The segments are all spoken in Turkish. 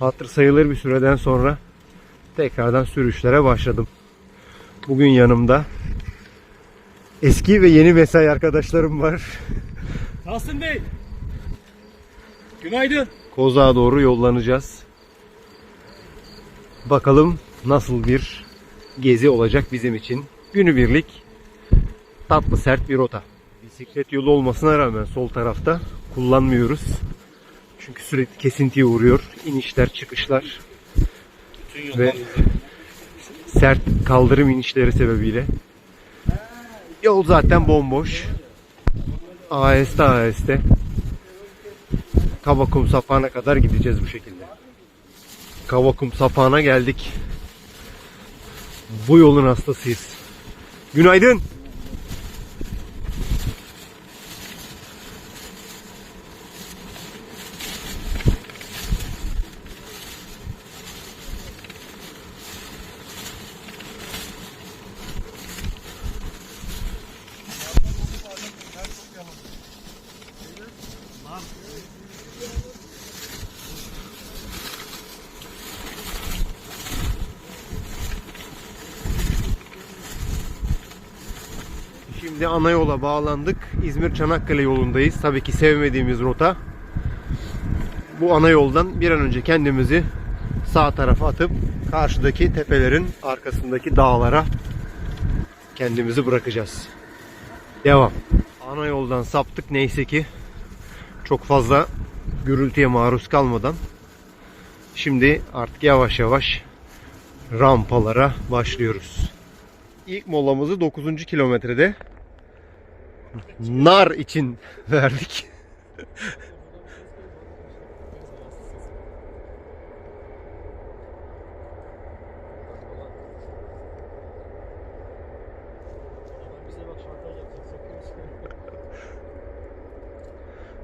Hatır sayılır bir süreden sonra tekrardan sürüşlere başladım. Bugün yanımda eski ve yeni mesai arkadaşlarım var. Tahsin Bey. Günaydın. Kozağ'a doğru yollanacağız. Bakalım nasıl bir gezi olacak bizim için. Günübirlik tatlı sert bir rota. Bisiklet yolu olmasına rağmen sol tarafta kullanmıyoruz. Çünkü sürekli kesintiye uğruyor. İnişler, çıkışlar Bütün ve sert kaldırım inişleri sebebiyle. Yol zaten bomboş. Aheste aheste. Kavakum sapağına kadar gideceğiz bu şekilde. Kavakum sapağına geldik. Bu yolun hastasıyız. Günaydın. Şimdi ana yola bağlandık. İzmir Çanakkale yolundayız. Tabii ki sevmediğimiz rota. Bu ana yoldan bir an önce kendimizi sağ tarafa atıp karşıdaki tepelerin arkasındaki dağlara kendimizi bırakacağız. Devam. Ana yoldan saptık neyse ki çok fazla gürültüye maruz kalmadan şimdi artık yavaş yavaş rampalara başlıyoruz. İlk molamızı 9. kilometrede nar için verdik.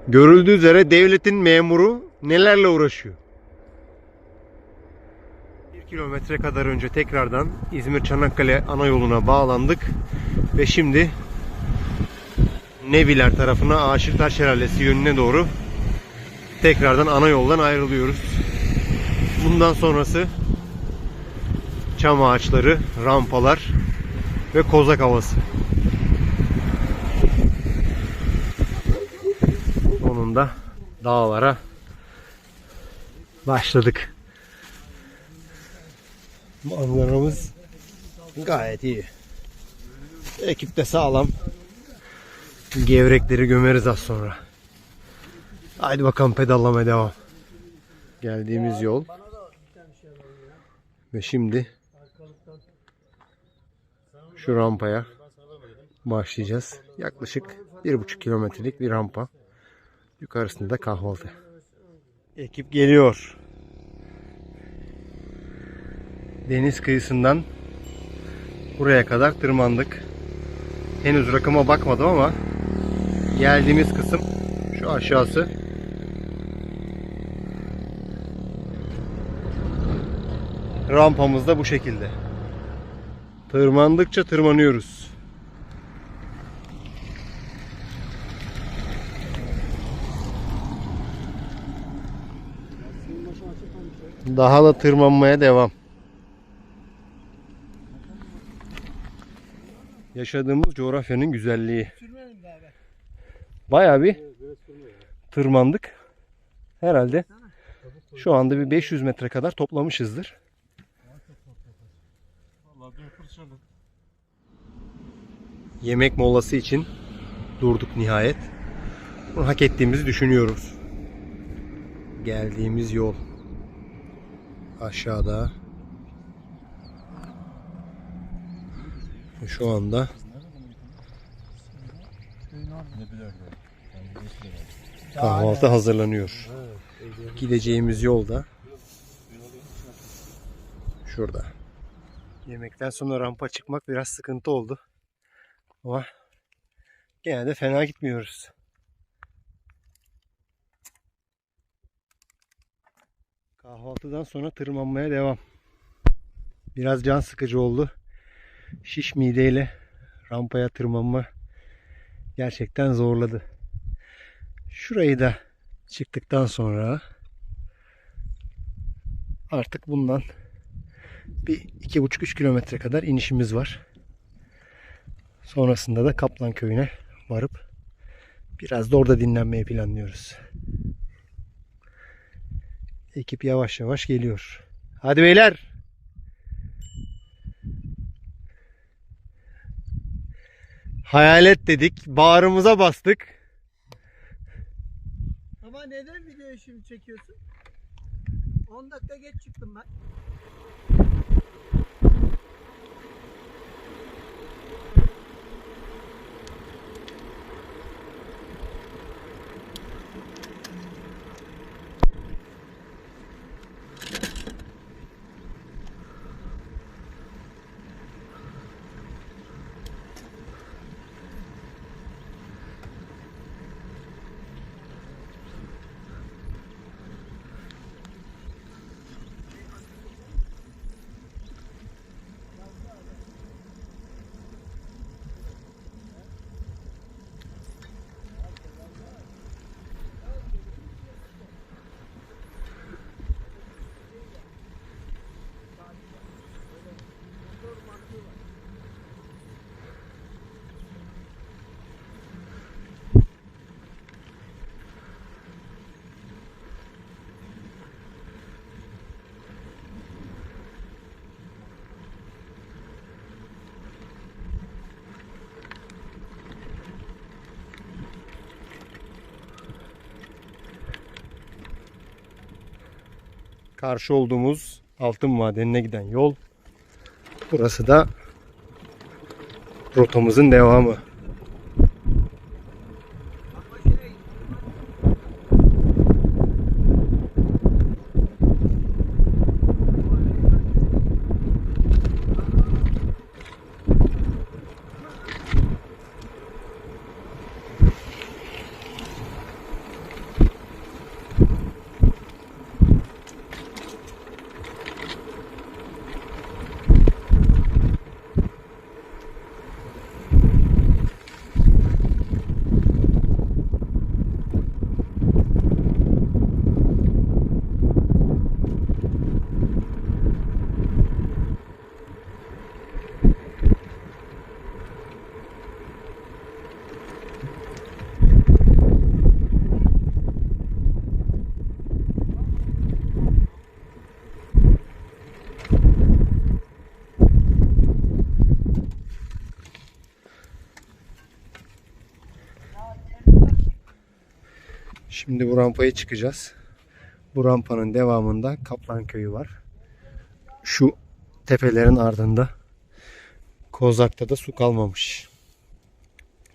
Görüldüğü üzere devletin memuru nelerle uğraşıyor. Bir kilometre kadar önce tekrardan İzmir Çanakkale ana yoluna bağlandık ve şimdi Neviler tarafına Aşırtaş Şelalesi yönüne doğru tekrardan ana yoldan ayrılıyoruz. Bundan sonrası çam ağaçları, rampalar ve kozak havası. Sonunda dağlara başladık. Manzaramız gayet iyi. Ekip de sağlam. Gevrekleri gömeriz az sonra. Haydi bakalım pedallamaya devam. Geldiğimiz yol. Ve şimdi şu rampaya başlayacağız. Yaklaşık bir buçuk kilometrelik bir rampa. Yukarısında kahvaltı. Ekip geliyor. Deniz kıyısından buraya kadar tırmandık. Henüz rakıma bakmadım ama geldiğimiz kısım şu aşağısı. Rampamız da bu şekilde. Tırmandıkça tırmanıyoruz. Daha da tırmanmaya devam. Yaşadığımız coğrafyanın güzelliği. Bayağı bir tırmandık. Herhalde şu anda bir 500 metre kadar toplamışızdır. Yemek molası için durduk nihayet. Bunu hak ettiğimizi düşünüyoruz. Geldiğimiz yol aşağıda. Şu anda kahvaltı hazırlanıyor. Gideceğimiz yolda şurada. Yemekten sonra rampa çıkmak biraz sıkıntı oldu. Ama gene de fena gitmiyoruz. Kahvaltıdan sonra tırmanmaya devam. Biraz can sıkıcı oldu. Şiş mideyle rampaya tırmanma gerçekten zorladı. Şurayı da çıktıktan sonra Artık bundan bir iki buçuk üç kilometre kadar inişimiz var. Sonrasında da Kaplan köyüne varıp biraz da orada dinlenmeyi planlıyoruz. Ekip yavaş yavaş geliyor. Hadi beyler. Hayalet dedik. Bağrımıza bastık. Neden videoyu şimdi çekiyorsun? 10 dakika geç çıktım ben. Karşı olduğumuz altın madenine giden yol. Burası da rotamızın devamı. Şimdi bu rampaya çıkacağız. Bu rampanın devamında Kaplan Köyü var. Şu tepelerin ardında. Kozak'ta da su kalmamış.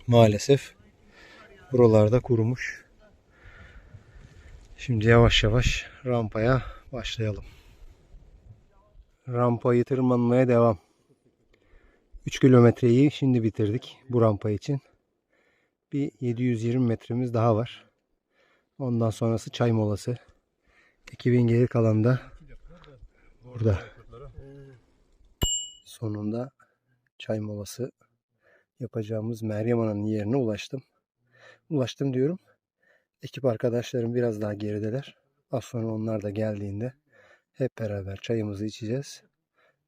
Maalesef buralarda kurumuş. Şimdi yavaş yavaş rampaya başlayalım. Rampayı tırmanmaya devam. 3 kilometreyi şimdi bitirdik bu rampa için. Bir 720 metremiz daha var. Ondan sonrası çay molası. Ekibin geri kalanı da burada. Sonunda çay molası yapacağımız Meryem Ana'nın yerine ulaştım. Ulaştım diyorum. Ekip arkadaşlarım biraz daha gerideler. Az sonra onlar da geldiğinde hep beraber çayımızı içeceğiz.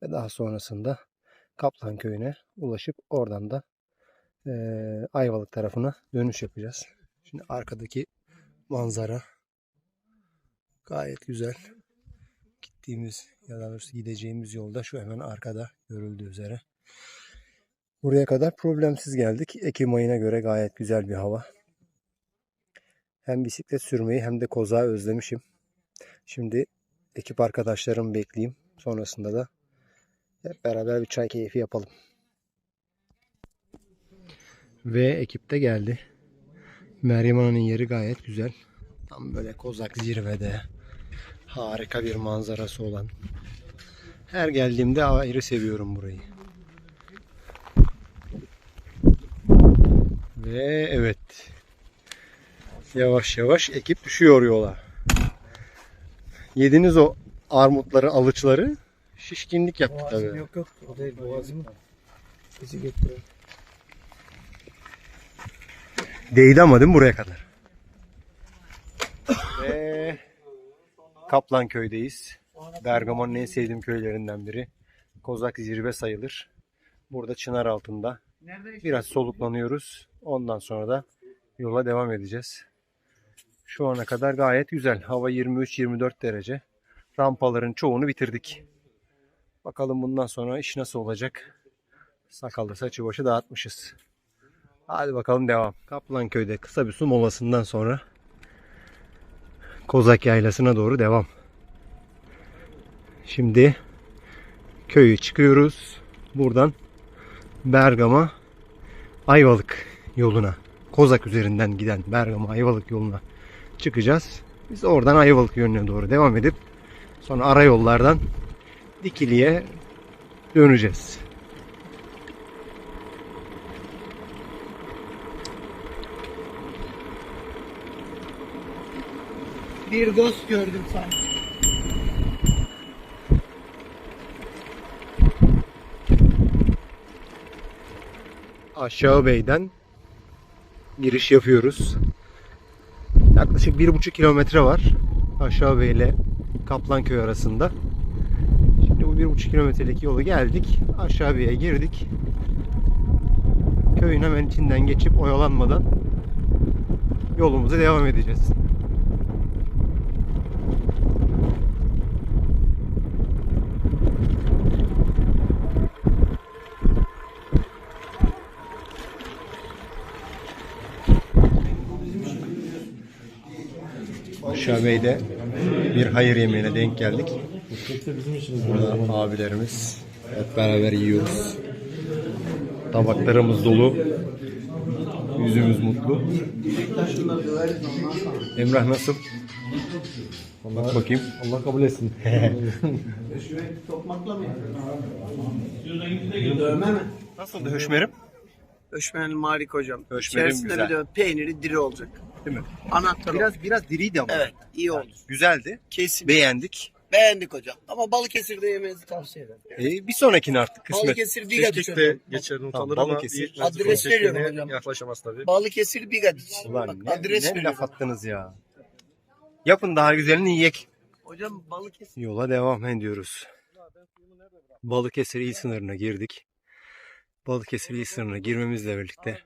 Ve daha sonrasında Kaplan Köyü'ne ulaşıp oradan da eee, Ayvalık tarafına dönüş yapacağız. Şimdi arkadaki manzara gayet güzel. Gittiğimiz ya da gideceğimiz yolda şu hemen arkada görüldüğü üzere. Buraya kadar problemsiz geldik. Ekim ayına göre gayet güzel bir hava. Hem bisiklet sürmeyi hem de kozağı özlemişim. Şimdi ekip arkadaşlarımı bekleyeyim. Sonrasında da hep beraber bir çay keyfi yapalım. Ve ekip de geldi. Meryem Ana'nın yeri gayet güzel. Tam böyle kozak zirvede. Harika bir manzarası olan. Her geldiğimde ayrı seviyorum burayı. Ve evet. Yavaş yavaş ekip düşüyor yola. Yediniz o armutları, alıçları. Şişkinlik yaptı tabii. Yok yok o değil boğazım. Bizi götürüyor. Değdi ama değil mi buraya kadar? Ve Kaplan köydeyiz. Bergama'nın en sevdiğim köylerinden biri. Kozak zirve sayılır. Burada çınar altında. Biraz soluklanıyoruz. Ondan sonra da yola devam edeceğiz. Şu ana kadar gayet güzel. Hava 23-24 derece. Rampaların çoğunu bitirdik. Bakalım bundan sonra iş nasıl olacak. Sakallı saçı başı dağıtmışız. Hadi bakalım devam. Kaplanköy'de kısa bir su molasından sonra Kozak Yaylası'na doğru devam. Şimdi köyü çıkıyoruz. Buradan Bergama Ayvalık yoluna. Kozak üzerinden giden Bergama Ayvalık yoluna çıkacağız. Biz oradan Ayvalık yönüne doğru devam edip sonra ara yollardan Dikili'ye döneceğiz. Bir ghost gördüm sanki. Aşağı Bey'den giriş yapıyoruz. Yaklaşık bir buçuk kilometre var Aşağı Bey ile Kaplanköy arasında. Şimdi bu bir buçuk kilometrelik yolu geldik. Aşağı Bey'e girdik. Köyün hemen içinden geçip oyalanmadan yolumuza devam edeceğiz. Aşağı Bey'de bir hayır yemeğine denk geldik. Burada abilerimiz hep beraber yiyoruz. Tabaklarımız dolu. Yüzümüz mutlu. Emrah nasıl? Bak bakayım. Allah kabul etsin. Tokmakla mı Dövme mi? Nasıldı höşmerim? Öşmenim harika hocam. Öşmenim İçerisinde güzel. bir de peyniri diri olacak. Değil mi? Anahtar biraz. Biraz biraz diriydi ama. Evet iyi oldu. Güzeldi. Kesin. Beğendik. Beğendik hocam. Ama Balıkesir'de yemenizi tavsiye ederim. Ee, bir sonrakine artık kısmet. Balıkesir Bigadiç Keşkek'te hocam. geçer not Tamam, alır ama Balıkesir. bir Adres veriyorum hocam. Yaklaşamaz tabii. Balıkesir Bigadiç. Ulan Bak, ne, adres ne veriyorum. laf attınız ya. Yapın daha güzelini yiyek. Hocam Balıkesir. Yola devam ediyoruz. Balıkesir il sınırına girdik. Balıkesir il sınırına girmemizle birlikte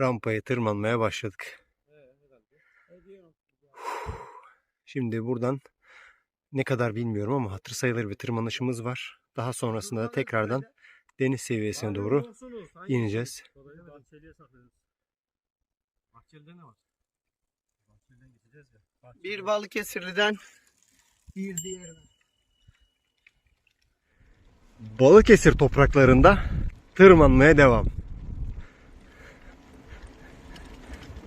rampaya tırmanmaya başladık. Şimdi buradan ne kadar bilmiyorum ama hatır sayılır bir tırmanışımız var. Daha sonrasında da tekrardan deniz seviyesine doğru ineceğiz. Bir Balıkesirli'den bir diğerine. Balıkesir topraklarında tırmanmaya devam.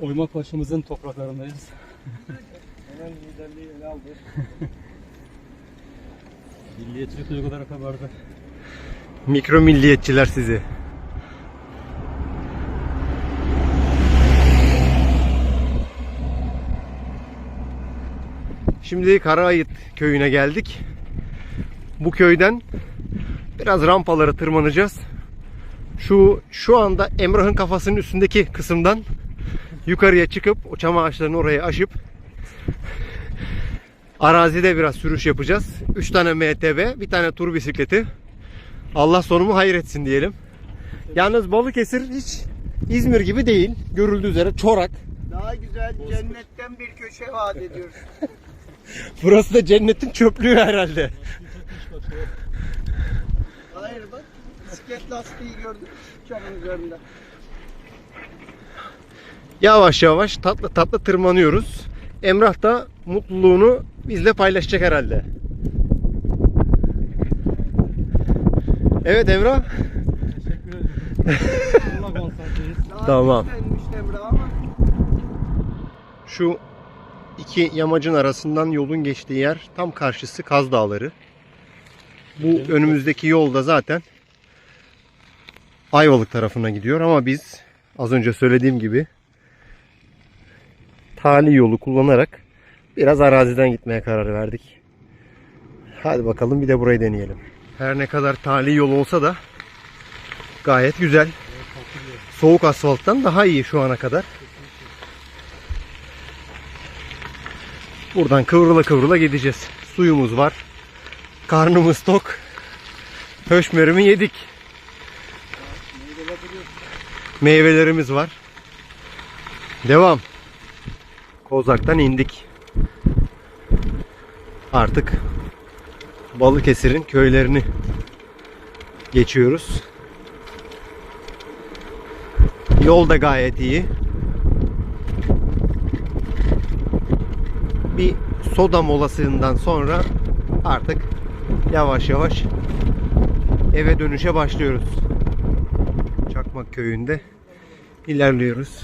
Oymak başımızın topraklarındayız. Milliyetçilik duyguları kabardı. Mikro milliyetçiler sizi. Şimdi Karaayıt köyüne geldik. Bu köyden biraz rampalara tırmanacağız. Şu şu anda Emrah'ın kafasının üstündeki kısımdan yukarıya çıkıp o çam ağaçlarını oraya aşıp arazide biraz sürüş yapacağız. 3 tane MTB, bir tane tur bisikleti. Allah sonumu hayretsin diyelim. Yalnız Balıkesir hiç İzmir gibi değil. Görüldüğü üzere çorak. Daha güzel cennetten bir köşe vaat ediyoruz. Burası da cennetin çöplüğü herhalde. Hayır bak bisiklet lastiği gördüm çamın üzerinde. Yavaş yavaş tatlı tatlı tırmanıyoruz. Emrah da mutluluğunu bizle paylaşacak herhalde. Evet Emrah. Allah konsantres. Daha Tamam. ama Şu iki yamacın arasından yolun geçtiği yer tam karşısı Kaz Dağları. Bu önümüzdeki yol da zaten Ayvalık tarafına gidiyor ama biz az önce söylediğim gibi tali yolu kullanarak biraz araziden gitmeye karar verdik. Hadi bakalım bir de burayı deneyelim. Her ne kadar tali yol olsa da gayet güzel. Soğuk asfalttan daha iyi şu ana kadar. Buradan kıvrıla kıvrıla gideceğiz. Suyumuz var. Karnımız tok. Höşmerimi yedik. Meyvelerimiz var. Devam. Kozak'tan indik. Artık Balıkesir'in köylerini geçiyoruz. Yol da gayet iyi. Bir soda molasından sonra artık yavaş yavaş eve dönüşe başlıyoruz. Çakmak köyünde ilerliyoruz.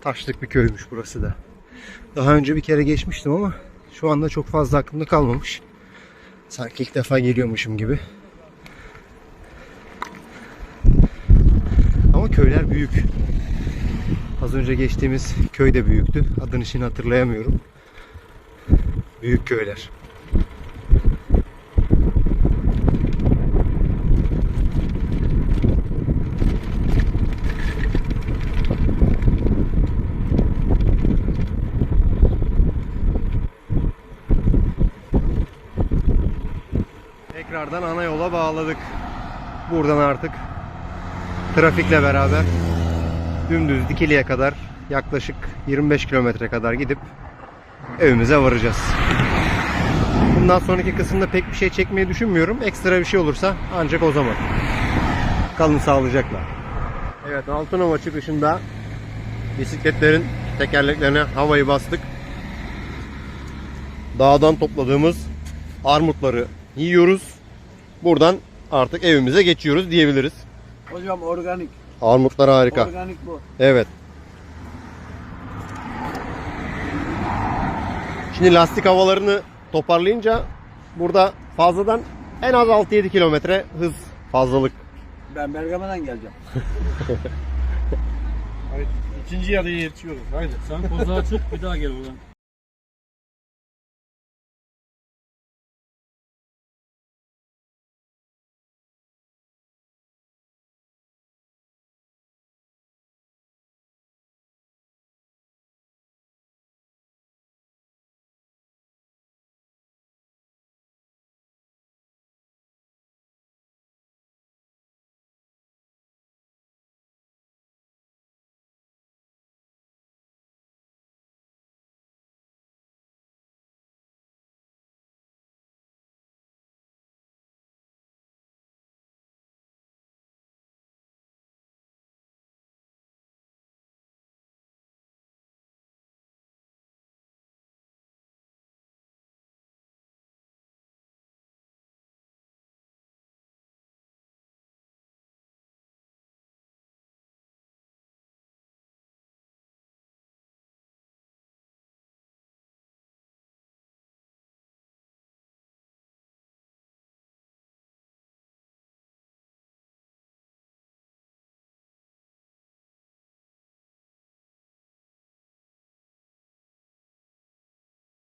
Taşlık bir köymüş burası da. Daha önce bir kere geçmiştim ama şu anda çok fazla aklımda kalmamış. Sanki ilk defa geliyormuşum gibi. Ama köyler büyük. Az önce geçtiğimiz köy de büyüktü. Adını şimdi hatırlayamıyorum. Büyük köyler. Tekrardan ana yola bağladık. Buradan artık trafikle beraber dümdüz Dikili'ye kadar yaklaşık 25 kilometre kadar gidip evimize varacağız. Bundan sonraki kısımda pek bir şey çekmeyi düşünmüyorum. Ekstra bir şey olursa ancak o zaman. Kalın sağlıcakla. Evet Altınova çıkışında bisikletlerin tekerleklerine havayı bastık. Dağdan topladığımız armutları yiyoruz. Buradan artık evimize geçiyoruz diyebiliriz. Hocam organik. Armutlar harika. Organik bu. Evet. Şimdi lastik havalarını toparlayınca burada fazladan en az 6-7 kilometre hız fazlalık. Ben Bergama'dan geleceğim. İkinci yarıya yetişiyoruz. Haydi. Sen kozağa çık bir daha gel oradan.